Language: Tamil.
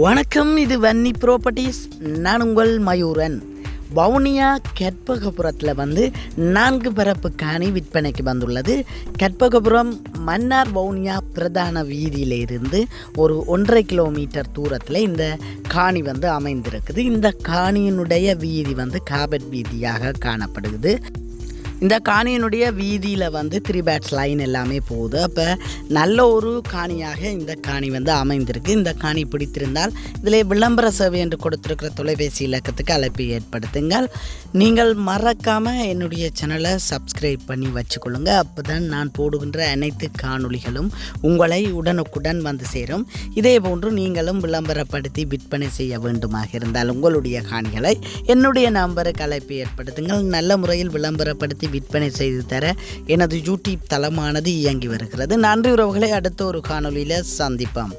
வணக்கம் இது வன்னி ப்ராப்பர்ட்டிஸ் நான் உங்கள் மயூரன். வவுனியா கற்பகபுரத்தில் வந்து நான்கு பரப்பு காணி விற்பனைக்கு வந்துள்ளது. கற்பகபுரம் மன்னார் வவுனியா பிரதான வீதியிலிருந்து ஒரு ஒன்றரை கிலோமீட்டர் தூரத்தில் இந்த காணி வந்து அமைந்திருக்குது. இந்த காணியினுடைய வீதி வந்து காபட் வீதியாக காணப்படுகிறது. இந்த காணியினுடைய வீதியில் வந்து த்ரீ பேட்ஸ் லைன் எல்லாமே போகுது. அப்போ நல்ல ஒரு காணியாக இந்த காணி வந்து அமைந்திருக்கு. இந்த காணி பிடித்திருந்தால் இதில் விளம்பர சேவை என்று கொடுத்துருக்கிற தொலைபேசி இலக்கத்துக்கு அழைப்பை ஏற்படுத்துங்கள். நீங்கள் மறக்காமல் என்னுடைய சேனலை சப்ஸ்கிரைப் பண்ணி வச்சுக்கொள்ளுங்க. அப்போ தான் நான் போடுகின்ற அனைத்து காணொளிகளும் உங்களை உடனுக்குடன் வந்து சேரும். இதே போன்று நீங்களும் விளம்பரப்படுத்தி விற்பனை செய்ய வேண்டுமாக இருந்தால் உங்களுடைய காணிகளை என்னுடைய நம்பருக்கு அழைப்பு ஏற்படுத்துங்கள். நல்ல முறையில் விளம்பரப்படுத்தி விற்பனை செய்து தர எனது யூடியூப் தளமானது இயங்கி வருகிறது. நன்றி உறவுகளை அடுத்த ஒரு காணொளியில் சந்திப்போம்.